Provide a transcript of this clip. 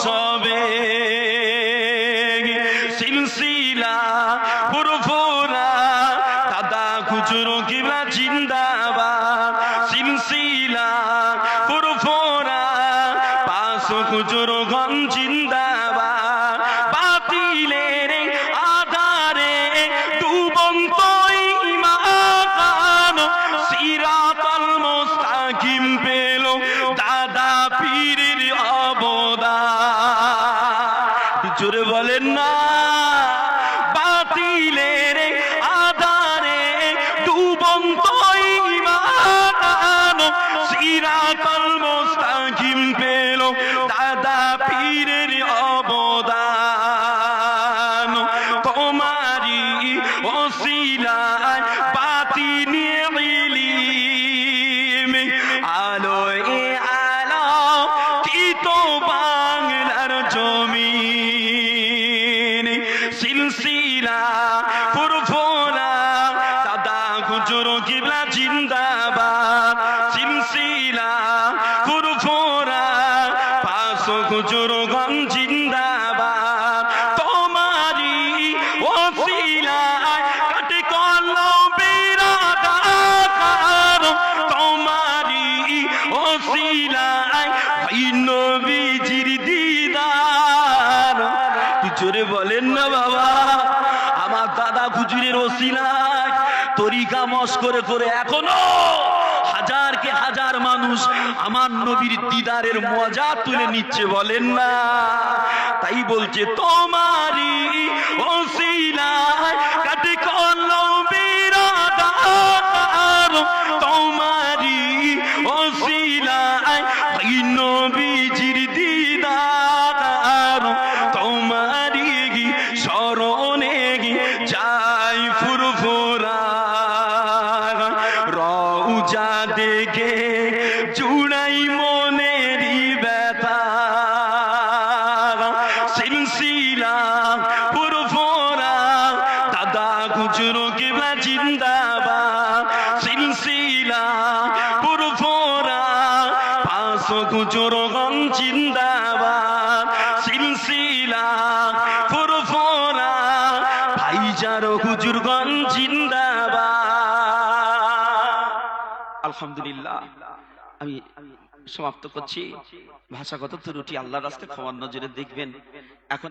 সবে সিলসিলা ফুরফুরা, দাদা খুচরো কিবলা জিন্দাবাদ। সিলসিলা ফুরফুরা, পাঁচশো খুচরো গম জিন্দাবাদ। বাতিলের আধারে ডুবন্ত ইমান সিরাতাল মুস্তাকিম পেল দাদা পীরের দাদা পীরের অবদান। তোমারি ওসিলায় বাতি নিয়ে ইলিম আলোয় আলো কি তো বাংলার জমিন। সিলসিলা ফুরফুরা দাদা খুচরো কিবলা জিন্দাবাদ। সিলসিলা ফুরফুরা পাঁচশো খুচরো গম জিন্দাবাদ। তোমারি ওসিলায় কাটে কলমের আধার তোমারি ওসিলায় ভাই নবীজির দিদার। জোরে বলেন না বাবা, আমার দাদা হুজুরের ওসিলায় তরিকা মস করে করে এখনও হাজার কে হাজার মানুষ আমার নবীর দিদারের মজা তুলে নিচ্ছে বলেন না। তাই বলছে তোমারি ওসিলায় রউজা দেখে চুড়াই মনেরই ব্যথা সিলসিলা, ফুরফুরা, দাদা খুচরো কিবলা জিন্দাবাদ। সিলসিলা, ফুরফুরা পাঁচশো খুচরো গম জিন্দাবাদ। সিলসিলা, ফুরফুরা ভাইজার হুজুর গম আলহামদুলিল্লাহ। আমি সমাপ্ত করছি। ভাষাগত ত্রুটি আল্লাহর রাস্তায় ক্ষমার নজরে দেখবেন। এখন